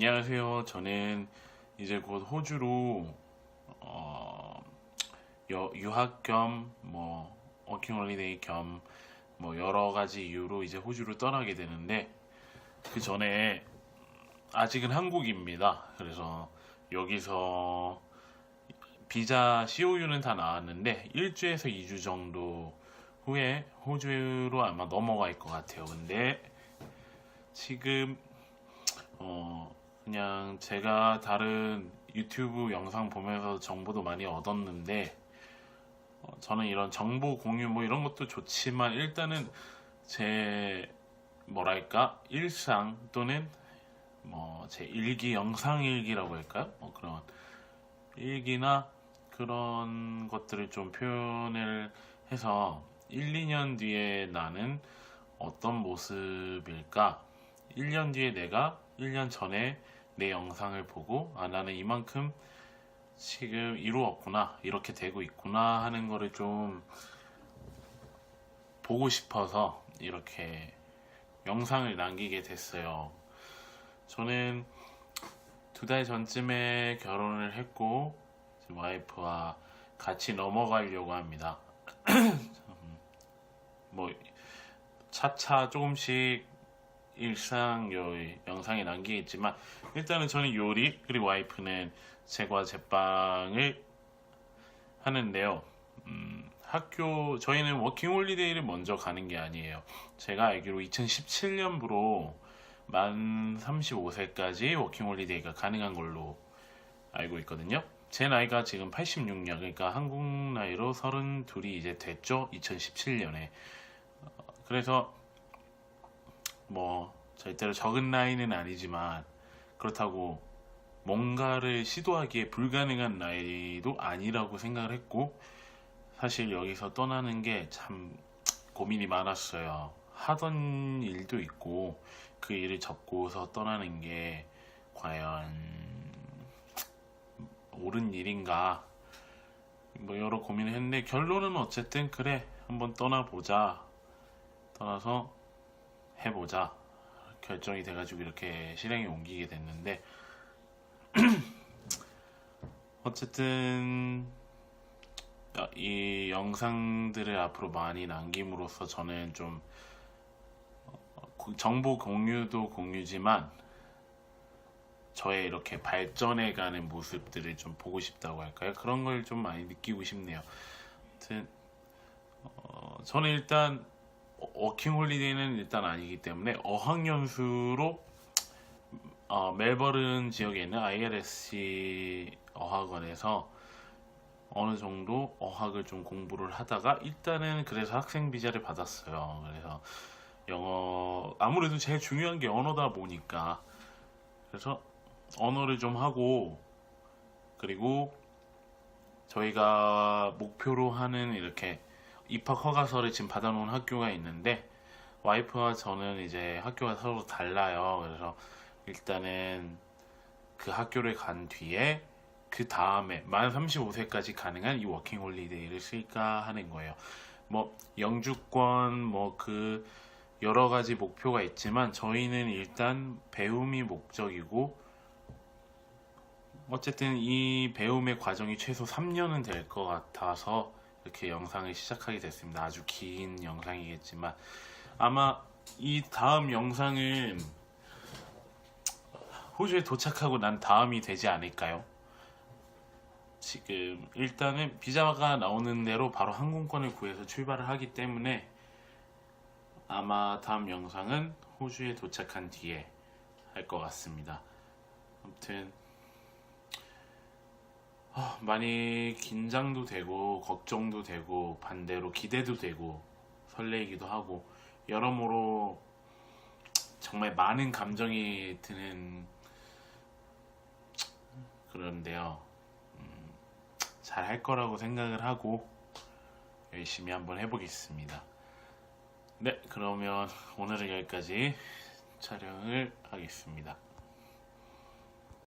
안녕하세요. 저는 이제 곧 호주로 어, 여- 유학 겸뭐 워킹 홀리데이 겸 뭐 여러 가지 이유로 이제 호주로 떠나게 되는데 그 전에 아직은 한국입니다. 그래서 여기서 비자 COU는 다 나왔는데 1주에서 2주 정도 후에 호주로 아마 넘어갈 것 같아요. 근데 지금 어 그냥 제가 다른 유튜브 영상 보면서 정보도 많이 얻었는데 어, 저는 이런 정보 공유 뭐 이런 것도 좋지만 일단은 제 뭐랄까 일상 또는 뭐 제 일기 영상 일기라고 할까요? 뭐 그런 일기나 그런 것들을 좀 표현을 해서 1, 2년 뒤에 나는 어떤 모습일까? 1년 뒤에 내가 1년 전에 내 영상을 보고 아 나는 이만큼 지금 이루었구나 이렇게 되고 있구나 하는 거를 좀 보고 싶어서 이렇게 영상을 남기게 됐어요. 저는 두 달 전쯤에 결혼을 했고 와이프와 같이 넘어가려고 합니다. 뭐 차차 조금씩 일상 요 영상에 남기겠지만 일단은 저는 요리 그리고 와이프는 제과 제빵을 하는데요. 음, 학교 저희는 워킹 홀리데이를 먼저 가는 게 아니에요. 제가 알기로 2017년부로 만 35세까지 워킹 홀리데이가 가능한 걸로 알고 있거든요. 제 나이가 지금 86년, 그러니까 한국 나이로 32이 이제 됐죠. 2017년에. 그래서 뭐 절대로 적은 나이는 아니지만 그렇다고 뭔가를 시도하기에 불가능한 나이도 아니라고 생각을 했고 사실 여기서 떠나는 게 참 고민이 많았어요. 하던 일도 있고 그 일을 접고서 떠나는 게 과연 옳은 일인가 뭐 여러 고민을 했는데 결론은 어쨌든 그래 한번 떠나보자 떠나서 해보자 결정이 돼가지고 이렇게 실행에 옮기게 됐는데 어쨌든 어, 이 영상들을 앞으로 많이 남김으로써 저는 좀 어, 고- 정보 공유도 공유지만 저의 이렇게 발전해가는 모습들을 좀 보고 싶다고 할까요? 그런 걸 좀 많이 느끼고 싶네요. 아무튼 어, 저는 일단 워킹 홀리데이는 일단 아니기 때문에 어학연수로 어, 멜버른 지역에 있는 ILSC 어학원에서 어느 정도 어학을 좀 공부를 하다가 일단은 그래서 학생 비자를 받았어요. 그래서 영어 아무래도 제일 중요한 게 언어다 보니까 그래서 언어를 좀 하고 그리고 저희가 목표로 하는 이렇게 입학 허가서를 지금 받아놓은 학교가 있는데 와이프와 저는 이제 학교가 서로 달라요. 그래서 일단은 그 학교를 간 뒤에 그 다음에 만 35세까지 가능한 이 워킹 홀리데이를 쓸까 하는 거예요. 뭐 영주권 뭐 그 여러 가지 목표가 있지만 저희는 일단 배움이 목적이고 어쨌든 이 배움의 과정이 최소 3년은 될 것 같아서 이렇게 영상을 시작하게 됐습니다. 아주 긴 영상이겠지만 아마 이 다음 영상은 호주에 도착하고 난 다음이 되지 않을까요? 지금 일단은 비자가 나오는 대로 바로 항공권을 구해서 출발을 하기 때문에 아마 다음 영상은 호주에 도착한 뒤에 할 것 같습니다. 아무튼 아, 많이 긴장도 되고 걱정도 되고 반대로 기대도 되고 설레이기도 하고 여러모로 정말 많은 감정이 드는 그런데요. 잘할 거라고 생각을 하고 열심히 한번 해보겠습니다. 네, 그러면 오늘은 여기까지 촬영을 하겠습니다.